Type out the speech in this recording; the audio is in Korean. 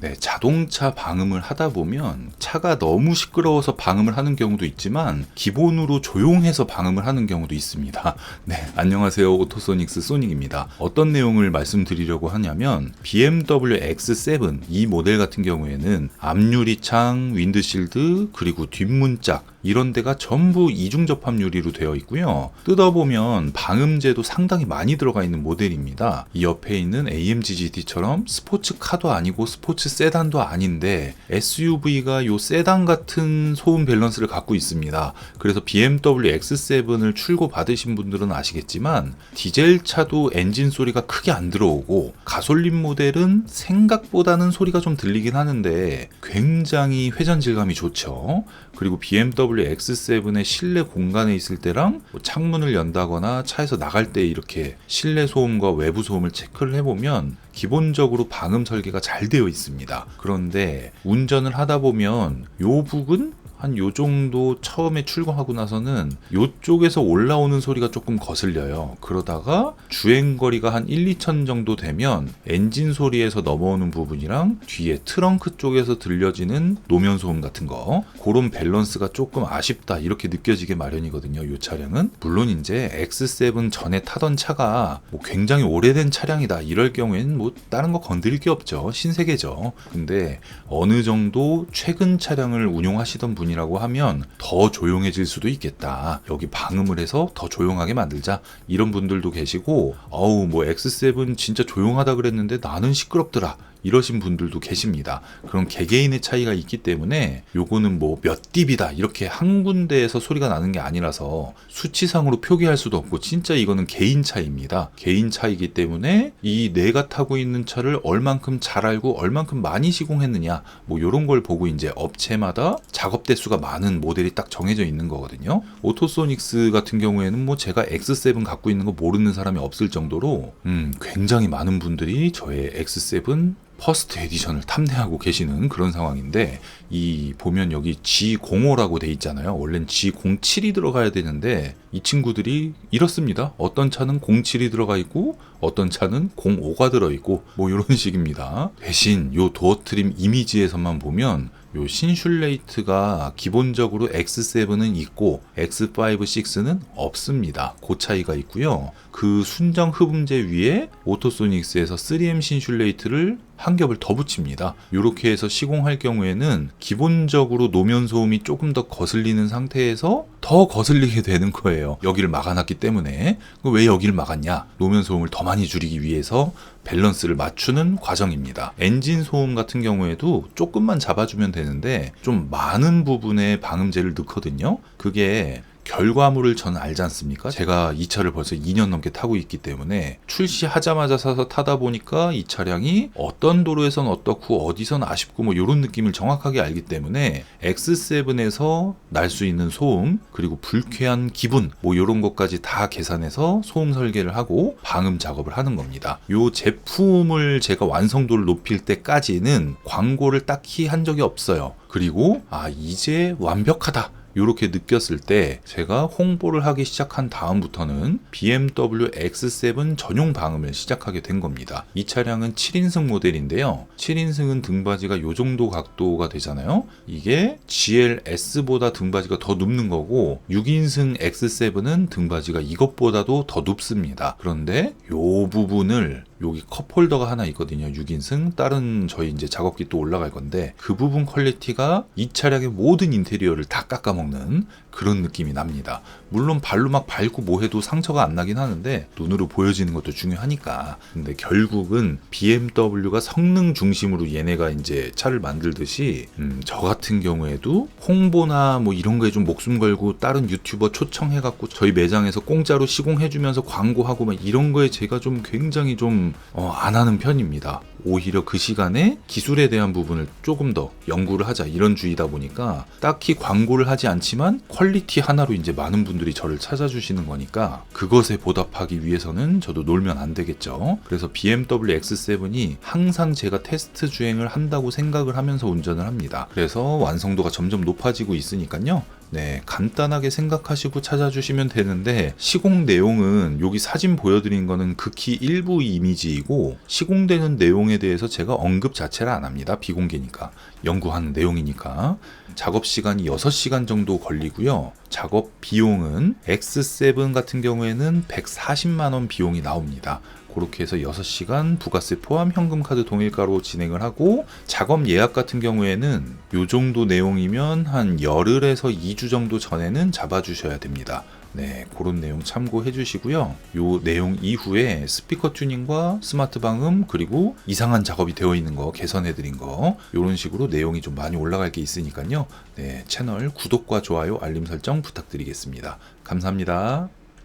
네, 자동차 방음을 하다 보면 차가 너무 시끄러워서 방음을 하는 경우도 있지만 기본으로 조용해서 방음을 하는 경우도 있습니다. 네, 안녕하세요. 오토소닉스 소닉입니다. 어떤 내용을 말씀드리려고 하냐면 BMW X7 이 모델 같은 경우에는 앞유리창, 윈드실드, 그리고 뒷문짝 이런 데가 전부 이중 접합 유리로 되어 있고요. 뜯어보면 방음제도 상당히 많이 들어가 있는 모델입니다. 이 옆에 있는 AMG GT처럼 스포츠 카도 아니고 스포츠 세단도 아닌데 SUV가 요 세단 같은 소음 밸런스를 갖고 있습니다. 그래서 BMW X7을 출고 받으신 분들은 아시겠지만 디젤 차도 엔진 소리가 크게 안 들어오고 가솔린 모델은 생각보다는 소리가 좀 들리긴 하는데 굉장히 회전 질감이 좋죠. 그리고 BMW X7의 실내 공간에 있을 때랑 뭐 창문을 연다거나 차에서 나갈 때 이렇게 실내 소음과 외부 소음을 체크를 해보면 기본적으로 방음 설계가 잘 되어 있습니다. 그런데 운전을 하다 보면 요 부분 한 요 정도 처음에 출고하고 나서는 요쪽에서 올라오는 소리가 조금 거슬려요. 그러다가 주행거리가 한 1, 2천 정도 되면 엔진 소리에서 넘어오는 부분이랑 뒤에 트렁크 쪽에서 들려지는 노면 소음 같은 거 그런 밸런스가 조금 아쉽다 이렇게 느껴지게 마련이거든요. 요 차량은 물론 이제 X7 전에 타던 차가 뭐 굉장히 오래된 차량이다 이럴 경우에는 뭐 다른 거 건드릴 게 없죠. 신세계죠. 근데 어느 정도 최근 차량을 운용하시던 분 부분이라고 하면 더 조용해질 수도 있겠다. 여기 방음을 해서 더 조용하게 만들자. 이런 분들도 계시고, 어우, 뭐 X7 진짜 조용하다 그랬는데 나는 시끄럽더라. 이러신 분들도 계십니다. 그런 개개인의 차이가 있기 때문에 요거는 뭐몇 dB다 이렇게 한 군데에서 소리가 나는 게 아니라서 수치상으로 표기할 수도 없고 진짜 이거는 개인 차이입니다. 개인 차이기 때문에 이 내가 타고 있는 차를 얼만큼 잘 알고 얼만큼 많이 시공했느냐 뭐 요런 걸 보고 이제 업체마다 작업 대수가 많은 모델이 딱 정해져 있는 거거든요. 오토소닉스 같은 경우에는 뭐 제가 X7 갖고 있는 거 모르는 사람이 없을 정도로 음 굉장히 많은 분들이 저의 X7 퍼스트 에디션을 탐내하고 계시는 그런 상황인데 이 보면 여기 G05라고 돼 있잖아요. 원래는 G07이 들어가야 되는데 이 친구들이 이렇습니다. 어떤 차는 07이 들어가 있고 어떤 차는 05가 들어 있고 뭐 이런 식입니다. 대신 요 도어 트림 이미지에서만 보면 요 신슐레이트가 기본적으로 X7은 있고 X5, 6는 없습니다. 그 차이가 있고요. 그 순정 흡음재 위에 오토소닉스에서 3M 신슐레이트를 한 겹을 더 붙입니다. 이렇게 해서 시공할 경우에는 기본적으로 노면 소음이 조금 더 거슬리는 상태에서 더 거슬리게 되는 거예요. 여기를 막아놨기 때문에 왜 여기를 막았냐? 노면 소음을 더 많이 줄이기 위해서 밸런스를 맞추는 과정입니다. 엔진 소음 같은 경우에도 조금만 잡아주면 되는데 좀 많은 부분에 방음제를 넣거든요. 그게 결과물을 저는 알지 않습니까? 제가 이 차를 벌써 2년 넘게 타고 있기 때문에 출시하자마자 사서 타다 보니까 이 차량이 어떤 도로에선 어떻고 어디선 아쉽고 뭐 이런 느낌을 정확하게 알기 때문에 X7에서 날 수 있는 소음 그리고 불쾌한 기분 뭐 이런 것까지 다 계산해서 소음 설계를 하고 방음 작업을 하는 겁니다. 이 제품을 제가 완성도를 높일 때까지는 광고를 딱히 한 적이 없어요. 그리고 아 이제 완벽하다 이렇게 느꼈을 때 제가 홍보를 하기 시작한 다음부터는 BMW X7 전용 방음을 시작하게 된 겁니다. 이 차량은 7인승 모델인데요. 7인승은 등받이가 이 정도 각도가 되잖아요. 이게 GLS보다 등받이가 더 눕는 거고 6인승 X7은 등받이가 이것보다도 더 눕습니다. 그런데 이 부분을 여기 컵 홀더가 하나 있거든요. 6인승. 다른 저희 이제 작업기 또 올라갈 건데 그 부분 퀄리티가 이 차량의 모든 인테리어를 다 깎아먹는 그런 느낌이 납니다. 물론 발로 막 밟고 뭐 해도 상처가 안 나긴 하는데 눈으로 보여지는 것도 중요하니까. 근데 결국은 BMW가 성능 중심으로 얘네가 이제 차를 만들듯이 음, 저 같은 경우에도 홍보나 뭐 이런 거에 좀 목숨 걸고 다른 유튜버 초청해갖고 저희 매장에서 공짜로 시공해주면서 광고하고 막 이런 거에 제가 좀 굉장히 좀안 어, 하는 편입니다. 오히려 그 시간에 기술에 대한 부분을 조금 더 연구를 하자 이런 주의다 보니까 딱히 광고를 하지 않지만 퀄리티 하나로 이제 많은 분들이 저를 찾아주시는 거니까 그것에 보답하기 위해서는 저도 놀면 안 되겠죠. 그래서 BMW X7이 항상 제가 테스트 주행을 한다고 생각을 하면서 운전을 합니다. 그래서 완성도가 점점 높아지고 있으니까요. 네, 간단하게 생각하시고 찾아주시면 되는데 시공 내용은 여기 사진 보여드린 거는 극히 일부 이미지이고 시공되는 내용에 대해서 제가 언급 자체를 안 합니다. 비공개니까 연구하는 내용이니까 작업 시간이 6시간 정도 걸리고요. 작업 비용은 X7 같은 경우에는 140만 원 비용이 나옵니다. 그렇게 해서 6시간 부가세 포함 현금카드 동일가로 진행을 하고 작업 예약 같은 경우에는 요 정도 내용이면 한 열흘에서 2주 정도 전에는 잡아주셔야 됩니다. 네, 그런 내용 참고해 주시고요. 요 내용 이후에 스피커 튜닝과 스마트 방음 그리고 이상한 작업이 되어 있는 거 개선해 드린 거 이런 식으로 내용이 좀 많이 올라갈 게 있으니까요. 네, 채널 구독과 좋아요, 알림 설정 부탁드리겠습니다. 감사합니다.